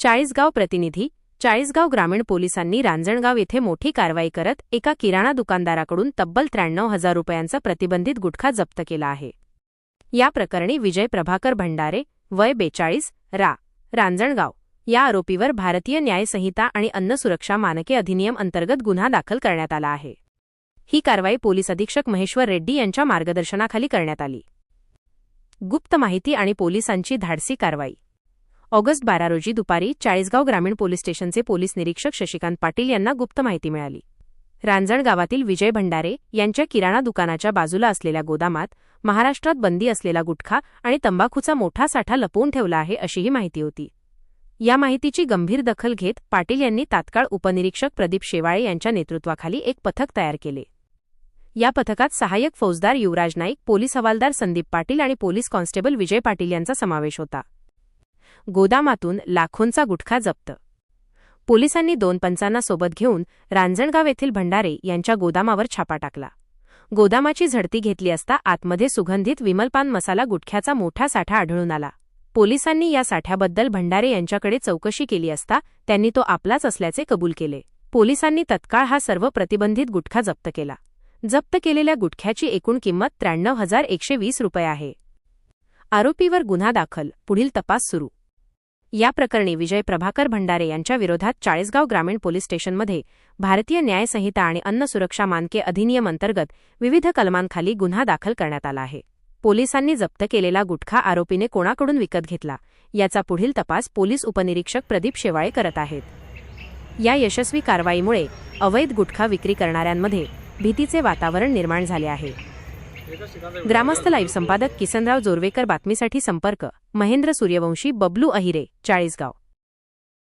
चाळीसगाव प्रतिनिधी चाळीसगाव ग्रामीण पोलिसांनी रांजणगाव येथे मोठी कारवाई करत एका किराणा दुकानदाराकडून तब्बल त्र्याण्णव हजार रुपयांचा प्रतिबंधित गुटखा जप्त केला आहे. या प्रकरणी विजय प्रभाकर भंडारे वय बेचाळीस रा. रांजणगाव या आरोपीवर भारतीय न्यायसंहिता आणि अन्न सुरक्षा मानके अधिनियम अंतर्गत गुन्हा दाखल करण्यात आला आहे. ही कारवाई पोलीस अधीक्षक महेश्वर रेड्डी यांच्या मार्गदर्शनाखाली करण्यात आली. गुप्त माहिती आणि पोलिसांची धाडसी कारवाई ऑगस्ट बारा रोजी दुपारी चाळीसगाव ग्रामीण पोलीस स्टेशनचे पोलीस निरीक्षक शशिकांत पाटील यांना गुप्त माहिती मिळाली. रांजण गावातील विजय भंडारे यांच्या किराणा दुकानाच्या बाजूला असलेल्या गोदामात महाराष्ट्रात बंदी असलेला गुटखा आणि तंबाखूचा मोठा साठा लपवून ठेवला आहे अशीही माहिती होती. या माहितीची गंभीर दखल घेत पाटील यांनी तात्काळ उपनिरीक्षक प्रदीप शेवाळे यांच्या नेतृत्वाखाली एक पथक तयार केले. या पथकात सहाय्यक फौजदार युवराज नाईक पोलीस हवालदार संदीप पाटील आणि पोलीस कॉन्स्टेबल विजय पाटील यांचा समावेश होता. गोदामातून लाखोंचा गुटखा जप्त. पोलिसांनी दोन पंचांना सोबत घेऊन रांजणगाव येथील भंडारे यांच्या गोदामावर छापा टाकला. गोदामाची झडती घेतली असता आतमध्ये सुगंधित विमलपान मसाला गुटख्याचा मोठा साठा आढळून आला. पोलिसांनी या साठ्याबद्दल भंडारे यांच्याकडे चौकशी केली असता त्यांनी तो आपलाच असल्याचे कबूल केले. पोलिसांनी तत्काळ हा सर्व प्रतिबंधित गुटखा जप्त केला. जप्त केलेल्या गुटख्याची एकूण किंमत त्र्याण्णव हजार एकशे वीस रुपये आहे. आरोपीवर गुन्हा दाखल. पुढील तपास सुरू. या प्रकरणी विजय प्रभाकर भंडारे यांच्या विरोधात चाळीसगाव ग्रामीण पोलीस स्टेशनमध्ये भारतीय न्यायसंहिता आणि अन्न सुरक्षा मानके अधिनियम अंतर्गत विविध कलमांखाली गुन्हा दाखल करण्यात आला आहे. पोलिसांनी जप्त केलेला गुटखा आरोपीने कोणाकडून विकत घेतला याचा पुढील तपास पोलीस उपनिरीक्षक प्रदीप शेवाळे करत आहेत. या यशस्वी कारवाईमुळे अवैध गुटखा विक्री करणाऱ्यांमध्ये भीतीचे वातावरण निर्माण झाले आहे. ग्रामस्थ लाईव्ह संपादक किसनराव जोरवेकर बातमीसाठी संपर्क. महेंद्र सूर्यवंशी बबलू अहिरे चाळीसगाव.